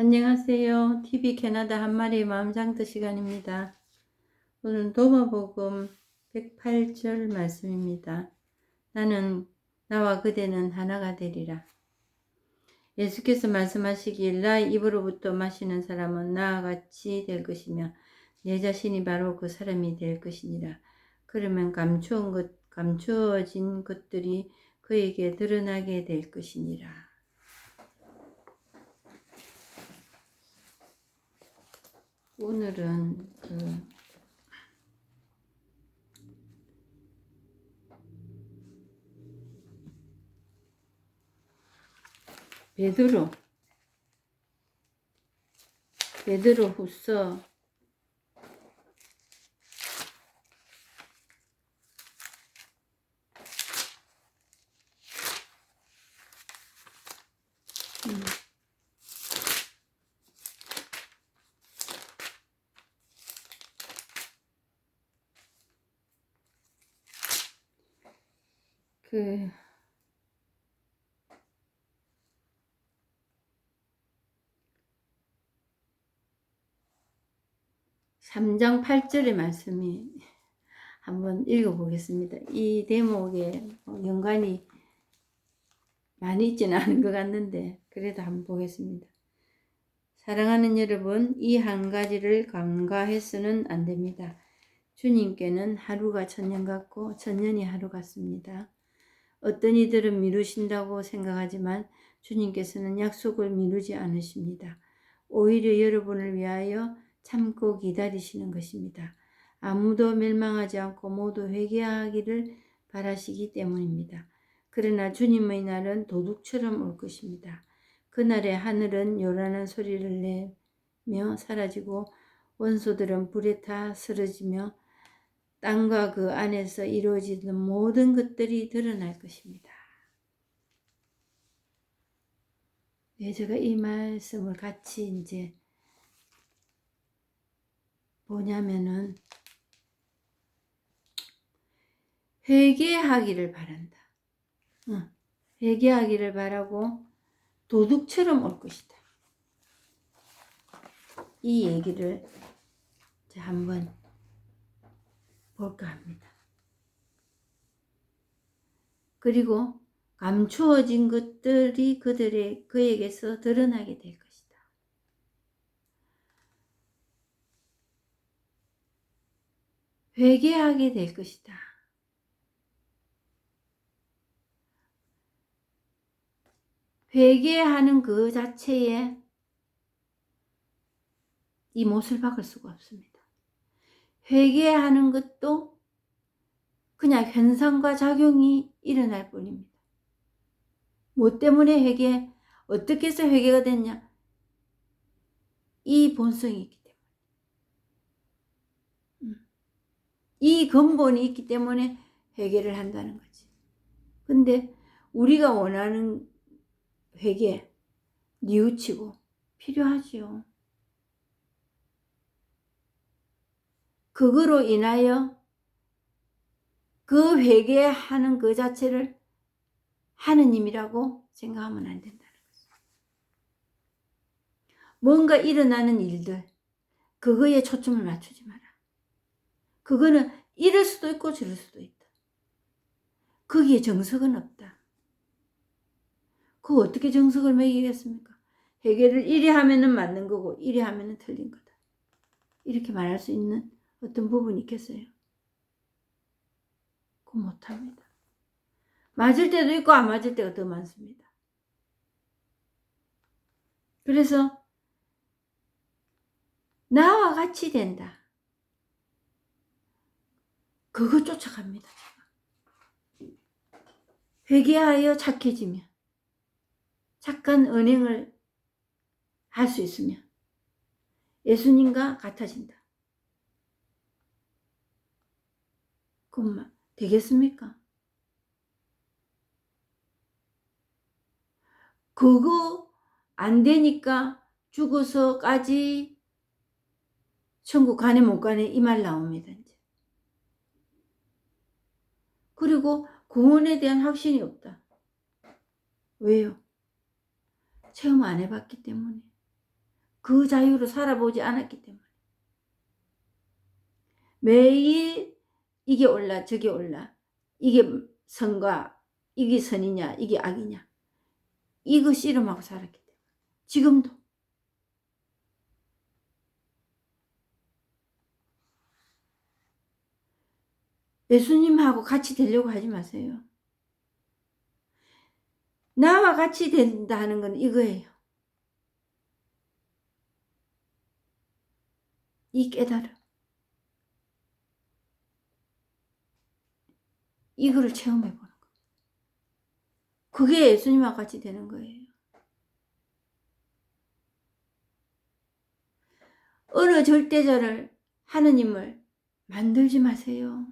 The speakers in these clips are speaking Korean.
안녕하세요. TV 캐나다 한 마리의 마음장터 시간입니다. 오늘 도마복음 108절 말씀입니다. 나는 나와 그대는 하나가 되리라. 예수께서 말씀하시길 나의 입으로부터 마시는 사람은 나와 같이 될 것이며 내 자신이 바로 그 사람이 될 것이니라. 그러면 감추어 것, 감추어진 것들이 그에게 드러나게 될 것이니라. 오늘은 그 베드로 베드로 후서 음. 그 3장 8절의 말씀이 한번 읽어보겠습니다. 이 대목에 연관이 많이 있지는 않은 것 같는데 그래도 한번 보겠습니다. 사랑하는 여러분, 이 한 가지를 간과해서는 안 됩니다. 주님께는 하루가 천년 같고 천년이 하루 같습니다. 어떤 이들은 미루신다고 생각하지만 주님께서는 약속을 미루지 않으십니다. 오히려 여러분을 위하여 참고 기다리시는 것입니다. 아무도 멸망하지 않고 모두 회개하기를 바라시기 때문입니다. 그러나 주님의 날은 도둑처럼 올 것입니다. 그날에 하늘은 요란한 소리를 내며 사라지고 원소들은 불에 타 쓰러지며 땅과 그 안에서 이루어지는 모든 것들이 드러날 것입니다. 네, 제가 이 말씀을 같이 이제 뭐냐면은 회개하기를 바란다. 응. 회개하기를 바라고 도둑처럼 올 것이다. 이 얘기를 한번 볼까 합니다. 그리고 감추어진 것들이 그들의 그에게서 드러나게 될 것이다. 회개하게 될 것이다. 회개하는 그 자체에 이 못을 박을 수가 없습니다. 회개하는 것도 그냥 현상과 작용이 일어날 뿐입니다. 뭐 때문에 회개, 어떻게 해서 회개가 됐냐? 이 본성이 있기 때문에. 음. 이 근본이 있기 때문에 회개를 한다는 거지. 근데 우리가 원하는 회개, 뉘우치고 필요하지요. 그거로 인하여 그 회개하는 그 자체를 하느님이라고 생각하면 안 된다는 거죠. 뭔가 일어나는 일들, 그거에 초점을 맞추지 마라. 그거는 이럴 수도 있고 저럴 수도 있다. 거기에 정석은 없다. 그 어떻게 정석을 매기겠습니까? 해결을 이리 하면은 맞는 거고 이리 하면은 틀린 거다. 이렇게 말할 수 있는 어떤 부분이 있겠어요? 그거 못합니다. 맞을 때도 있고 안 맞을 때가 더 많습니다. 그래서 나와 같이 된다. 그거 쫓아갑니다. 회개하여 착해지면 착한 은행을 할 수 있으면 예수님과 같아진다. 그만 되겠습니까? 그거 안 되니까 죽어서까지 천국 가네 못 가네 이 말 나옵니다. 이제. 그리고 구원에 대한 확신이 없다. 왜요? 체험 안 해봤기 때문에. 그 자유로 살아보지 않았기 때문에. 매일 이게 올라 저게 올라 이게 선과 이게 선이냐 이게 악이냐 이거 씨름하고 살았기 때문에 지금도 예수님하고 같이 되려고 하지 마세요. 나와 같이 된다는 건 이거예요. 이 깨달음. 이거를 체험해 보는 거. 그게 예수님과 같이 되는 거예요. 어느 절대자를 하느님을 만들지 마세요.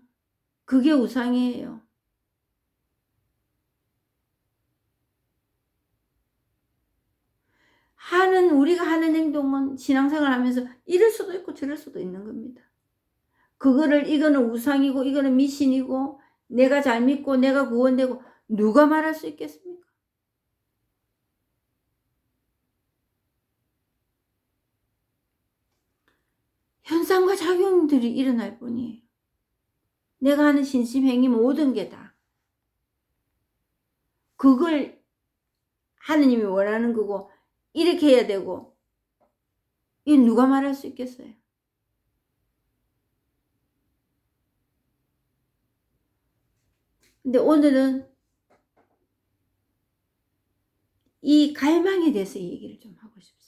그게 우상이에요. 하는 우리가 하는 행동은 신앙생활 하면서 이럴 수도 있고 저럴 수도 있는 겁니다. 그거를 이거는 우상이고 이거는 미신이고 내가 잘 믿고 내가 구원되고 누가 말할 수 있겠습니까? 현상과 작용들이 일어날 뿐이에요. 내가 하는 신심행위 모든 게 다. 그걸 하느님이 원하는 거고 이렇게 해야 되고 이 누가 말할 수 있겠어요? 근데 오늘은 이 갈망에 대해서 얘기를 좀 하고 싶습니다.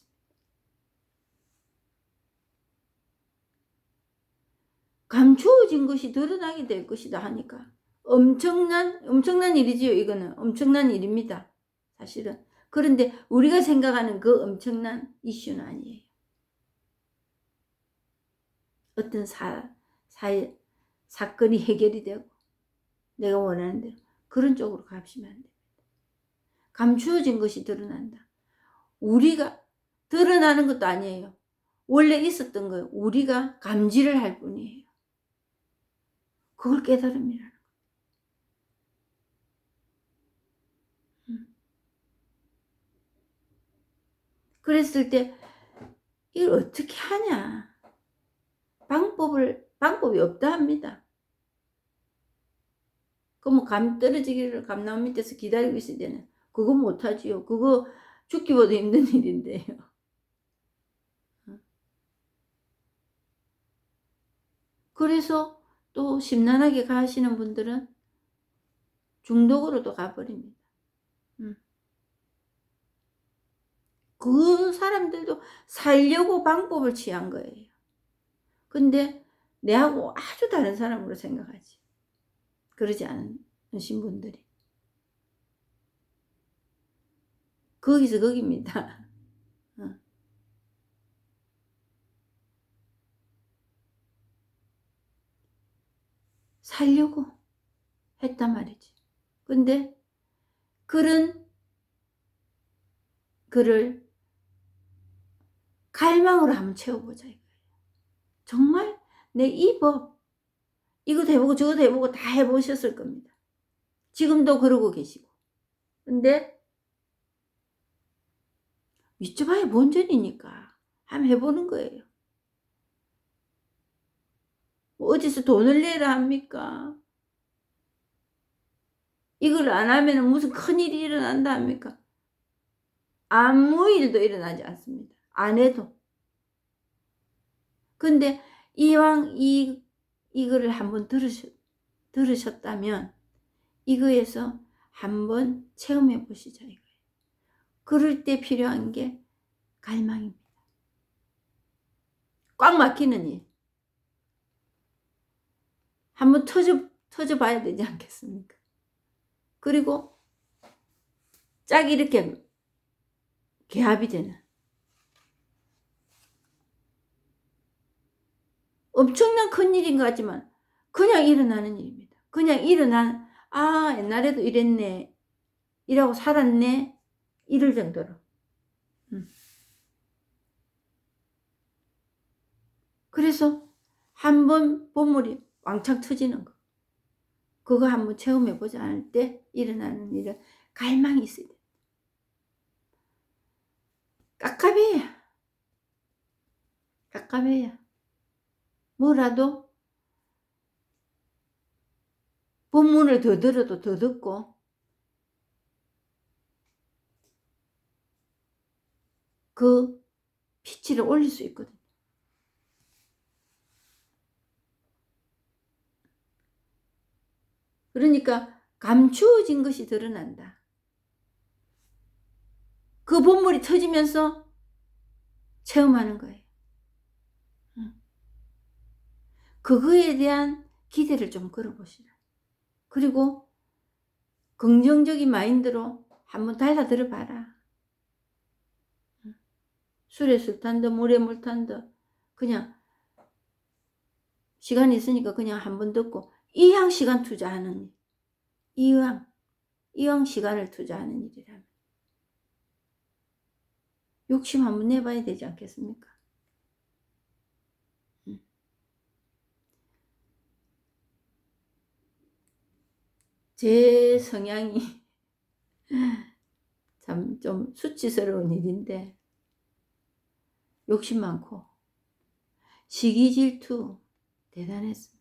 감추어진 것이 드러나게 될 것이다 하니까 엄청난 엄청난 일이지요. 이거는 엄청난 일입니다. 사실은 그런데 우리가 생각하는 그 엄청난 이슈는 아니에요. 어떤 사, 사, 사건이 해결이 되고 내가 원하는 대로 그런 쪽으로 가시면 안 됩니다. 감추어진 것이 드러난다. 우리가 드러나는 것도 아니에요. 원래 있었던 거예요. 우리가 감지를 할 뿐이에요. 그걸 깨달음이라는 거예요. 음. 그랬을 때 이걸 어떻게 하냐? 방법을 방법이 없다 합니다. 그럼 감 떨어지기를 감나무 밑에서 기다리고 있을 때는 그거 못하지요. 그거 죽기보다 힘든 일인데요. 그래서 또 심란하게 가시는 분들은 중독으로도 가버립니다. 음. 그 사람들도 살려고 방법을 취한 거예요. 근데 내하고 아주 다른 사람으로 생각하지. 그러지 않으신 분들이. 거기서 거기입니다. 어. 살려고 했단 말이지. 근데 그런 그를 갈망으로 한번 채워보자 이거예요. 정말 내 이 법 이거 해보고 저거 해보고 다 해보셨을 겁니다. 지금도 그러고 계시고. 근데 믿져봐야 뭔 전이니까 한번 해보는 거예요. 뭐 어디서 돈을 내라 합니까? 이걸 안 하면 무슨 큰일이 일어난다 합니까? 아무 일도 일어나지 않습니다. 안 해도. 근데 이왕 이, 이거를 한번 들으셨, 들으셨다면 이거에서 한번 체험해 보시자 이거예요. 그럴 때 필요한 게 갈망입니다. 꽉 막히는 일. 한번 터져, 터져 봐야 되지 않겠습니까? 그리고 짝 이렇게 개합이 되는 엄청난 큰 일인 것 같지만 그냥 일어나는 일입니다. 그냥 일어난 아 옛날에도 이랬네 이라고 살았네 이럴 정도로 음. 그래서 한 번 보물이 왕창 터지는 거 그거 한번 체험해보지 않을 때 일어나는 일은 갈망이 있어야 돼 깝깝해 깝깝해야. 뭐라도 본문을 더 들어도 더 듣고 그 피치를 올릴 수 있거든. 그러니까 감추어진 것이 드러난다. 그 본물이 터지면서 체험하는 거예요. 그거에 대한 기대를 좀 걸어보시라. 그리고 긍정적인 마인드로 한번 달라들어 봐라. 술에 술 탄다, 물에 물 탄다. 그냥 시간이 있으니까 그냥 한 번 듣고 이왕 시간 투자하는 일. 이왕, 이왕 시간을 투자하는 일이라면. 욕심 한번 내봐야 되지 않겠습니까? 음. 제 성향이 참 좀 수치스러운 일인데 욕심 많고 시기 질투 대단했습니다.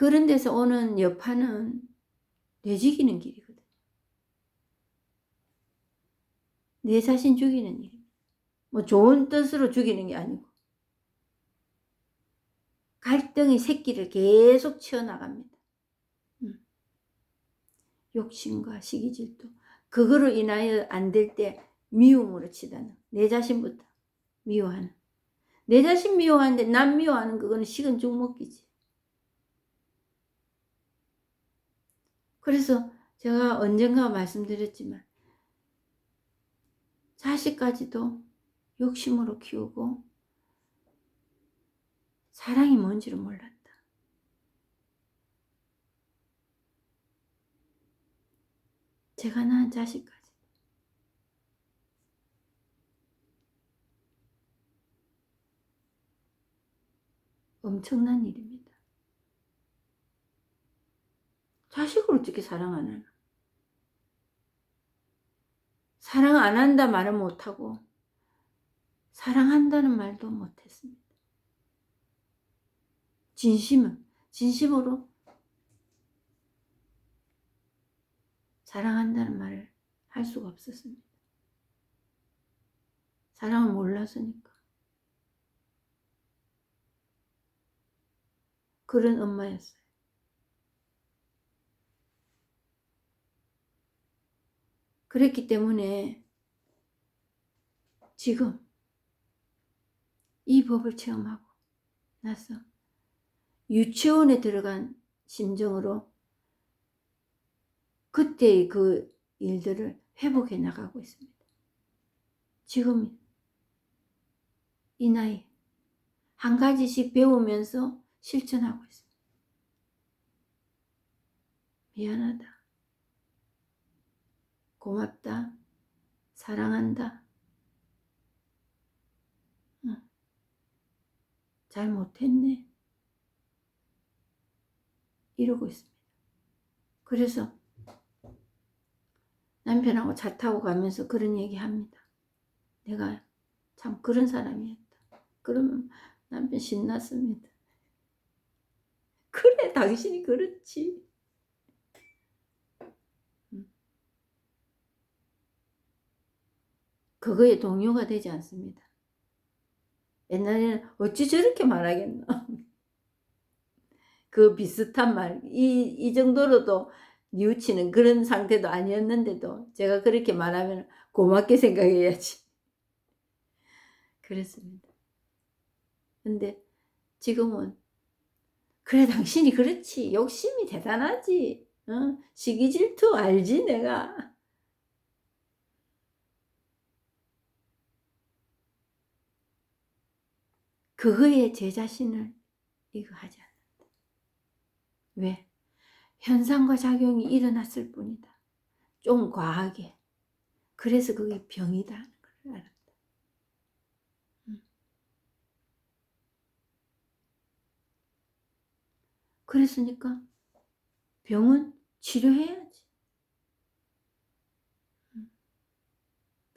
그런 데서 오는 여파는 뇌죽이는 길이거든. 내 자신 죽이는 일입니다. 뭐 좋은 뜻으로 죽이는 게 아니고 갈등의 새끼를 계속 치어나갑니다. 음. 욕심과 시기질투 그거로 인하여 안 될 때 미움으로 치다는 내 자신부터 미워하는 내 자신 미워하는데 남 미워하는 그거는 식은 죽 먹기지. 그래서 제가 언젠가 말씀드렸지만 자식까지도 욕심으로 키우고 사랑이 뭔지를 몰랐다. 제가 낳은 자식까지. 엄청난 일입니다. 자식을 어떻게 사랑 안 하나? 사랑 안 한다 말은 못하고, 사랑한다는 말도 못했습니다. 진심은, 진심으로 사랑한다는 말을 할 수가 없었습니다. 사랑을 몰라서니까. 그런 엄마였어요. 그랬기 때문에 지금 이 법을 체험하고 나서 유치원에 들어간 심정으로 그때의 그 일들을 회복해 나가고 있습니다. 지금 이 나이 한 가지씩 배우면서 실천하고 있습니다. 미안하다. 고맙다. 사랑한다. 응. 잘 못했네. 이러고 있습니다. 그래서 남편하고 차 타고 가면서 그런 얘기 합니다. 내가 참 그런 사람이었다. 그러면 남편 신났습니다. 그래, 당신이 그렇지. 그거에 동요가 되지 않습니다. 옛날에는 어찌 저렇게 말하겠나. 그 비슷한 말, 이, 이 정도로도 뉘우치는 그런 상태도 아니었는데도 제가 그렇게 말하면 고맙게 생각해야지. 그랬습니다. 근데 지금은 그래 당신이 그렇지 욕심이 대단하지 어? 시기 질투 알지 내가 그거에 제 자신을 이거 하지 않는다. 왜? 현상과 작용이 일어났을 뿐이다. 좀 과하게. 그래서 그게 병이다 하는 걸 알았다. 음. 그랬으니까 병은 치료해야지. 음.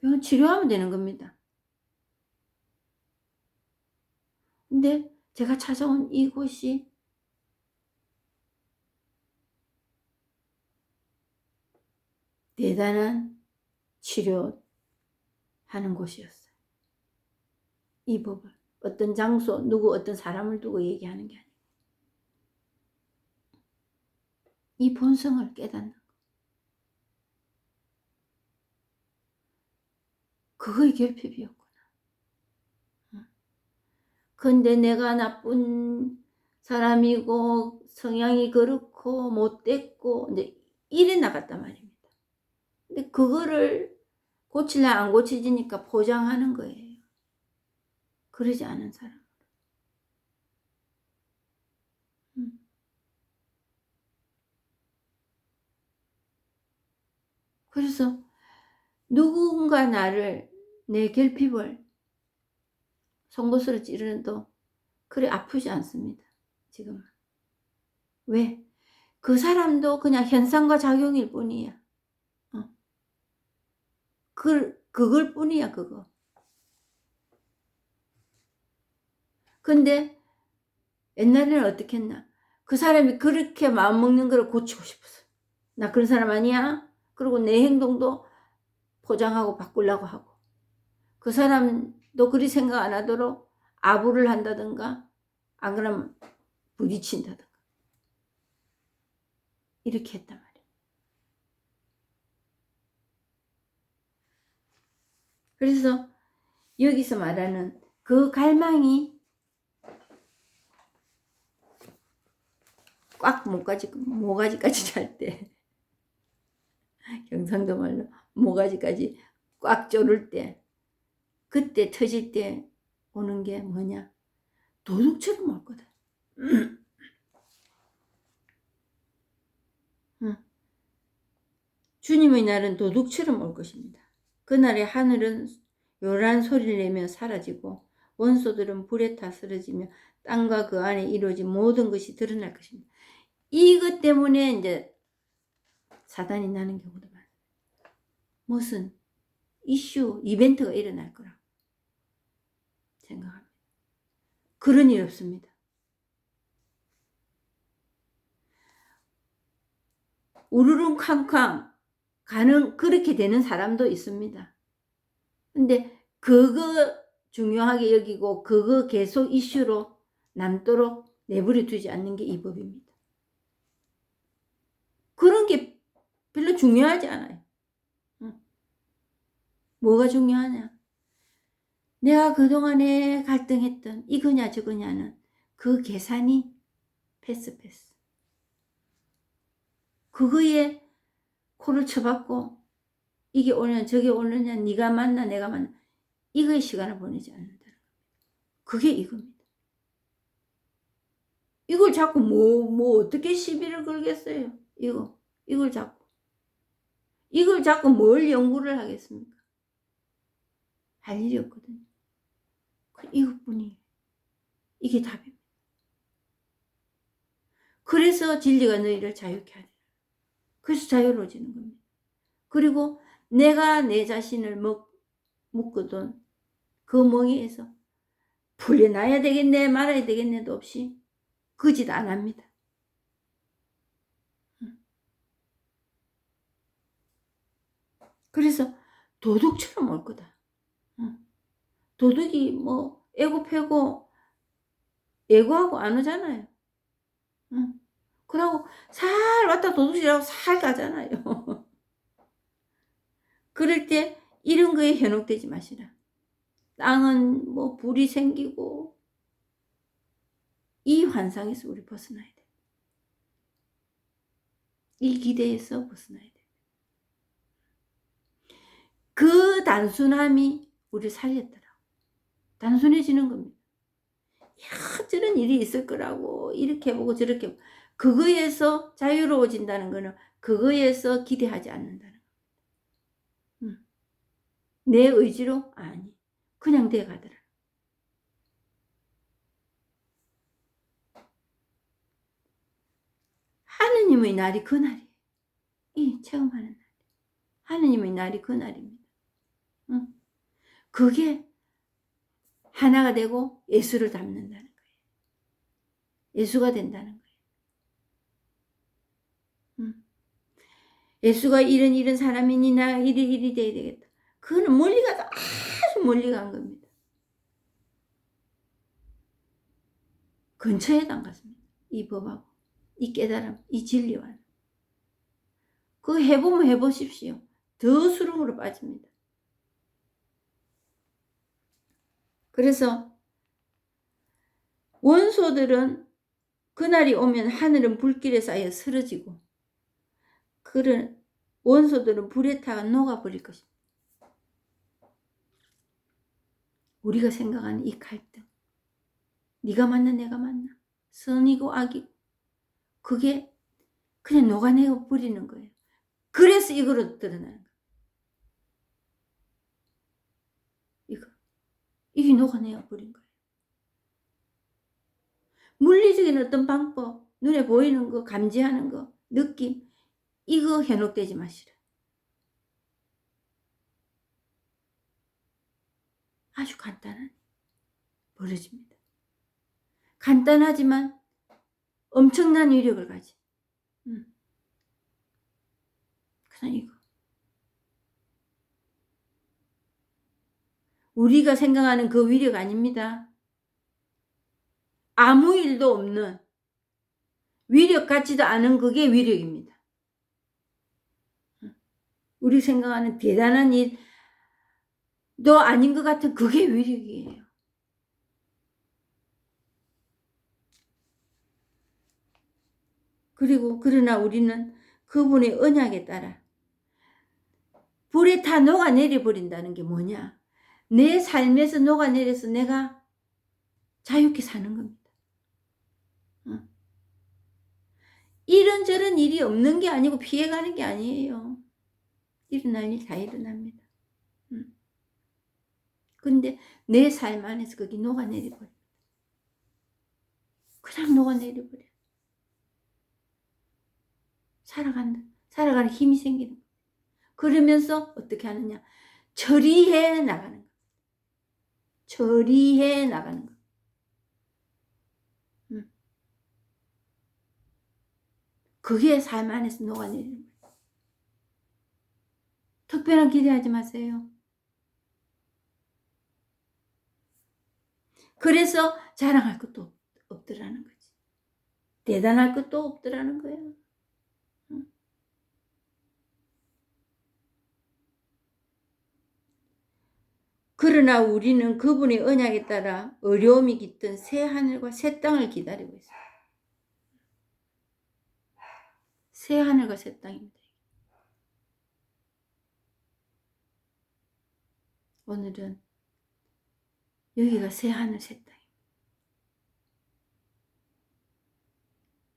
병은 치료하면 되는 겁니다. 근데 제가 찾아온 이곳이 대단한 치료하는 곳이었어요. 이 법을 어떤 장소, 누구 어떤 사람을 두고 얘기하는 게 아니고 이 본성을 깨닫는 거. 그거의 결핍이었구나. 응. 근데 내가 나쁜 사람이고 성향이 그렇고 못됐고 이제 이래 나갔단 말입니다. 근데 그거를 고칠래 안 고쳐지니까 포장하는 거예요. 그러지 않은 사람. 음. 그래서 누군가 나를 내 결핍을 송곳으로 찌르는도 그리 아프지 않습니다. 지금은. 왜? 그 사람도 그냥 현상과 작용일 뿐이야. 어. 그, 그걸 뿐이야, 그거. 근데 옛날에는 어떻게 했나? 그 사람이 그렇게 마음먹는 걸 고치고 싶었어. 나 그런 사람 아니야? 그리고 내 행동도 포장하고 바꾸려고 하고. 그 사람 도 그리 생각 안 하도록 아부를 한다든가, 안 그러면 부딪힌다든가. 이렇게 했단 말이야. 그래서 여기서 말하는 그 갈망이 꽉 모가지, 모가지까지 잘 때, 경상도 말로 모가지까지 꽉 조를 때, 그때 터질 때 오는 게 뭐냐? 도둑처럼 올 거다. 주님의 날은 도둑처럼 올 것입니다. 그날에 하늘은 요란 소리를 내며 사라지고 원소들은 불에 타 쓰러지며 땅과 그 안에 이루어진 모든 것이 드러날 것입니다. 이것 때문에 이제 사단이 나는 경우도 많아요. 무슨 이슈, 이벤트가 일어날 거라고 생각합니다. 그런 일 없습니다. 우르릉캉캉 가능 그렇게 되는 사람도 있습니다. 근데 그거 중요하게 여기고 그거 계속 이슈로 남도록 내버려 두지 않는 게 이 법입니다. 그런 게 별로 중요하지 않아요. 뭐가 중요하냐? 내가 그동안에 갈등했던 이거냐 저거냐는 그 계산이 패스 패스. 그거에 코를 쳐박고 이게 오냐 저게 오느냐 네가 만나 내가 만나 이거에 시간을 보내지 않는다. 그게 이겁니다. 이걸 자꾸 뭐, 뭐 어떻게 시비를 걸겠어요? 이거, 이걸 자꾸. 이걸 자꾸 뭘 연구를 하겠습니까? 할 일이 없거든요. 이것뿐이에요. 이게 답입니다. 그래서 진리가 너희를 자유케 하리라. 그래서 자유로워지는 겁니다. 그리고 내가 내 자신을 먹, 묶어둔 그 멍에에서 풀려나야 되겠네 말아야 되겠네도 없이 그 짓 안 합니다. 그래서 도둑처럼 올 거다. 도둑이 뭐 애고 패고 애고하고 안 오잖아요. 그러고 살 왔다 도둑질하고 살 가잖아요. 그럴 때 이런 거에 현혹되지 마시라. 땅은 뭐 불이 생기고 이 환상에서 우리 벗어나야 돼. 이 기대에서 벗어나야 돼. 그 단순함이 우리를 살렸더라. 단순해지는 겁니다. 야, 저런 일이 있을 거라고 이렇게 보고 저렇게 보고. 그거에서 자유로워진다는 거는 그거에서 기대하지 않는다는. 음. 내 의지로 아니 그냥 돼 가더라. 하느님의 날이 그 날이에요. 이 체험하는 날. 하느님의 날이 그 날입니다. 응? 그게 하나가 되고 예수를 닮는다는 거예요. 예수가 된다는 거예요. 응? 예수가 이런 이런 사람이니 나 이리 이리 돼야 되겠다. 그거는 멀리 가서 아주 멀리 간 겁니다. 근처에도 안 갔습니다. 이 법하고 이 깨달음, 이 진리와 그거 해보면 해보십시오. 더 수렁으로 빠집니다. 그래서 원소들은 그날이 오면 하늘은 불길에 쌓여 쓰러지고 그런 원소들은 불에 타가 녹아버릴 것입니다. 우리가 생각하는 이 갈등 네가 맞나 내가 맞나 선이고 악이고 그게 그냥 녹아내어 버리는 거예요. 그래서 이거로 드러나는 거예요. 이거 이게 녹아내어 버린 거예요. 물리적인 어떤 방법, 눈에 보이는 거, 감지하는 거, 느낌 이거 현혹되지 마시라. 아주 간단한 벌어집니다. 간단하지만 엄청난 위력을 가지. 음. 그냥 이거. 우리가 생각하는 그 위력 아닙니다. 아무 일도 없는 위력 같지도 않은 그게 위력입니다. 우리 생각하는 대단한 일도 아닌 것 같은 그게 위력이에요. 그리고 그러나 우리는 그분의 언약에 따라 불에 다 녹아내려 버린다는 게 뭐냐? 내 삶에서 녹아내려서 내가 자유롭게 사는 겁니다. 어. 이런저런 일이 없는 게 아니고 피해가는 게 아니에요. 일어날 일 다 일어납니다. 음. 근데 내 삶 안에서 거기 녹아내려 버려. 그냥 녹아내려 버려. 살아간다. 살아가는 힘이 생기는 거예요. 그러면서 어떻게 하느냐? 처리해 나가는 거. 처리해 나가는 거. 음. 그게 삶 안에서 녹아내리는 거예요. 특별한 기대하지 마세요. 그래서 자랑할 것도 없더라는 거지. 대단할 것도 없더라는 거예 그러나 우리는 그분의 언약에 따라 어려움이 깃든 새 하늘과 새 땅을 기다리고 있어요. 새 하늘과 새 땅입니다. 오늘은 여기가 새 하늘 새 땅입니다.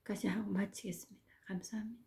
까지 하고 마치겠습니다. 감사합니다.